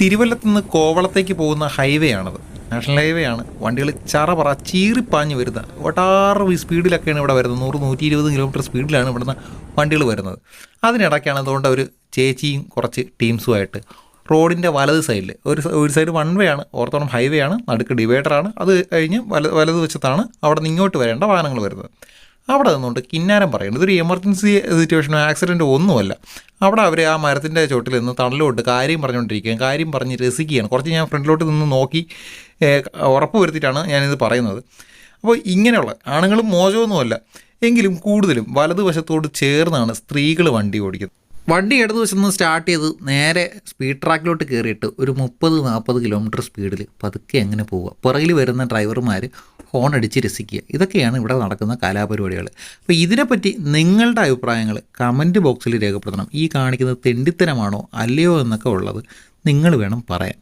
തിരുവല്ലത്ത് നിന്ന് കോവളത്തേക്ക് പോകുന്ന ഹൈവേ ആണത് നാഷണൽ ഹൈവേ ആണ് വണ്ടികൾ ചറപറ ചീറിപ്പാഞ്ഞ് വരുന്ന ഒട്ടാറ് സ്പീഡിലൊക്കെയാണ് ഇവിടെ വരുന്നത്. നൂറ് നൂറ്റി ഇരുപത് കിലോമീറ്റർ സ്പീഡിലാണ് ഇവിടുന്ന് വണ്ടികൾ വരുന്നത്. അതിനിടയ്ക്കാണ് അതുകൊണ്ട് ഒരു ചേച്ചിയും കുറച്ച് ടീംസുമായിട്ട് റോഡിന്റെ വലത് സൈഡിൽ ഒരു ഒരു സൈഡ് വൺ വേ ആണ് ഓർത്തോണം ഹൈവേ ആണ് നടുക്ക് ഡിവൈഡറാണ്. അത് കഴിഞ്ഞ് വല വലത് വശത്താണ് അവിടെ നിന്ന് ഇങ്ങോട്ട് വരേണ്ട വാഹനങ്ങൾ വരുന്നത്. അവിടെ നിന്നുകൊണ്ട് കിന്നാരം പറയുന്നത് ഇതൊരു എമർജൻസി സിറ്റുവേഷനോ ആക്സിഡന്റോ ഒന്നുമല്ല. അവിടെ അവർ ആ മരത്തിന്റെ ചോട്ടിൽ നിന്ന് തണലോട്ട് കാര്യം പറഞ്ഞുകൊണ്ടിരിക്കുകയും കാര്യം പറഞ്ഞ് രസിക്കുകയാണ്. കുറച്ച് ഞാൻ ഫ്രണ്ടിലോട്ട് നിന്ന് നോക്കി ഉറപ്പ് വരുത്തിയിട്ടാണ് ഞാനിത് പറയുന്നത്. അപ്പോൾ ഇങ്ങനെയുള്ള ആണുങ്ങളും മോശമൊന്നുമല്ല. എങ്കിലും കൂടുതലും വലതുവശത്തോട് ചേർന്നാണ് സ്ത്രീകൾ വണ്ടി ഓടിക്കുന്നത്. വണ്ടി ഇടതുവശത്ത് നിന്ന് സ്റ്റാർട്ട് ചെയ്ത് നേരെ സ്പീഡ് ട്രാക്കിലോട്ട് കയറിയിട്ട് ഒരു മുപ്പത് നാൽപ്പത് കിലോമീറ്റർ സ്പീഡിൽ പതുക്കെ എങ്ങനെ പോവുക. പുറകിൽ വരുന്ന ഡ്രൈവർമാർ ഹോൺ അടിച്ച് രസിക്കുക. ഇതൊക്കെയാണ് ഇവിടെ നടക്കുന്ന കലാപരിപാടികൾ അപ്പോൾ ഇതിനെപ്പറ്റി നിങ്ങളുടെ അഭിപ്രായങ്ങൾ കമന്റ് ബോക്സിൽ രേഖപ്പെടുത്തണം. ഈ കാണിക്കുന്നത് തെണ്ടിത്തരമാണോ അല്ലയോ എന്നൊക്കെ ഉള്ളത് നിങ്ങൾ വേണം പറയാൻ.